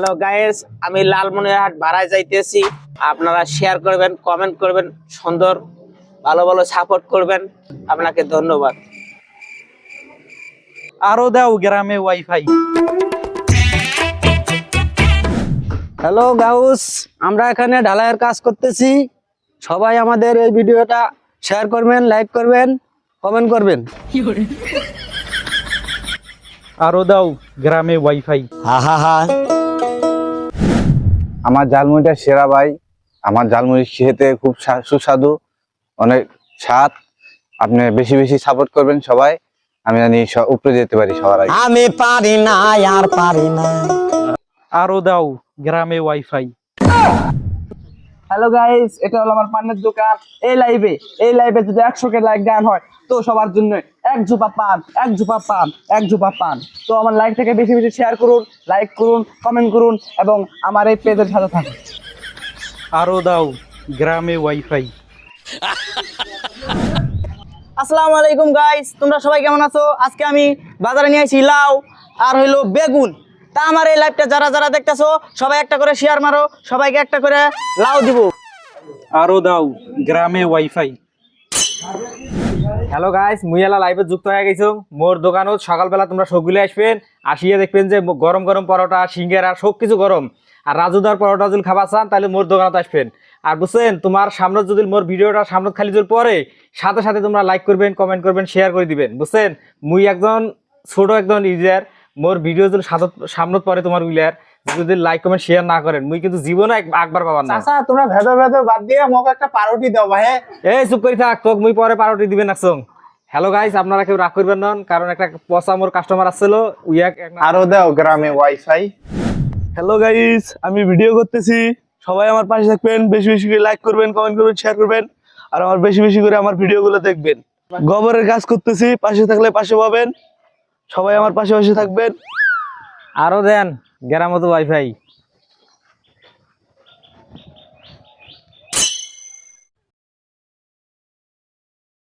Hello guys আমি লালমনিরহাট ভাড়ায় যাইতেছি। আপনারা শেয়ার করবেন কমেন্ট করবেন সুন্দর ভালো ভালো সাপোর্ট করবেন। আপনাকে ধন্যবাদ। আরও দাও গ্রামে ওয়াইফাই হ্যালো গাউস আমরা এখানে ঢালাইয়ের কাজ করতেছি। সবাই আমাদের এই ভিডিওটা শেয়ার করবেন লাইক করবেন কমেন্ট করবেন। আরও দাও গ্রামে ওয়াইফাই আমার ঝালমুড়িটা সেরা ভাই। আমার ঝালমুড়ি খেতে খুব সা- সুস্বাদু অনেক স্বাদ। আপনি বেশি বেশি সাপোর্ট করবেন সবাই। আমি জানি উপরে যেতে পারি সবার আগে। আমি পারি না আর পারি না। আরও দাও গ্রামে ওয়াইফাই হ্যালো গাইস এটা হলো আমার পানের দোকান। এই লাইভে এই লাইভে যদি একশো কে লাইক গান হয় তো সবার জন্য এক জুপা পান এক জুপা পান এক জুপা পান। তো আমার লাইক থেকে বেশি বেশি শেয়ার করুন লাইক করুন কমেন্ট করুন এবং আমার এই পেজের সাথে থাকুন। আরও দাও গ্রামে ওয়াইফাই আসসালামু আলাইকুম গাইস তোমরা সবাই কেমন আছো? আজকে আমি বাজারে নিয়ে আসি লাউ আর হইল বেগুন। তা আমার এই লাইভটা যারা যারা দেখতেছো সবাই একটা করে শেয়ার মারো সবাইকে একটা করে লাউ দিব। আরও দাও গ্রামে ওয়াইফাই হ্যালো গাইস মুইয়ালা লাইভে যুক্ত হয়ে গেছো। মোর দোকানত সকালবেলা তোমরা সবগুলো আসবেন। আসিয়ে দেখবেন যে গরম গরম পরোটা সিঙ্গারা সব কিছু গরম। আর রাজুদার পরোটা যদি খাবার চান তাহলে মোর দোকানত আসবেন। আর বুঝছেন তোমার সামনে যদি মোর ভিডিওটা সামনে খালি যদি পরে সাথে সাথে তোমরা লাইক করবেন কমেন্ট করবেন শেয়ার করে দিবেন। বুঝছেন মুই একজন ছোট একজন ইউজার মোর ভিডিও যদি সামনে পরে তোমার উইলার যদি লাইক কমেন্ট শেয়ার না করেন মুই কিন্তু জীবনে এক- একবার পাবার না। আচ্ছা তোমরা ভেতর ভেতর বাদ দিয়ে আমাকে একটা পারোটি দাও ভাই এই চুপ করে থাক তোক মুই পরে পারোটি দিবেন একসং হ্যালো গাইস আপনারা কেউ রাগ করবেন না কারণ একটা পচা মোর কাস্টমার আসছিল উইয়াক এক- আরও দাও গ্রামে ওয়াইফাই হ্যালো গাইস আমি ভিডিও করতেছি। সবাই আমার পাশে থাকবেন বেশি বেশি করে লাইক করবেন কমেন্ট করবেন শেয়ার করবেন আর আমার বেশি বেশি করে আমার ভিডিওগুলো দেখবেন। গোবরের কাজ করতেছি পাশে থাকলে পাশে পাবেন। সবাই আমার পাশে পাশে থাকবেন। আরও দেন গ্রামত ওয়াইফাই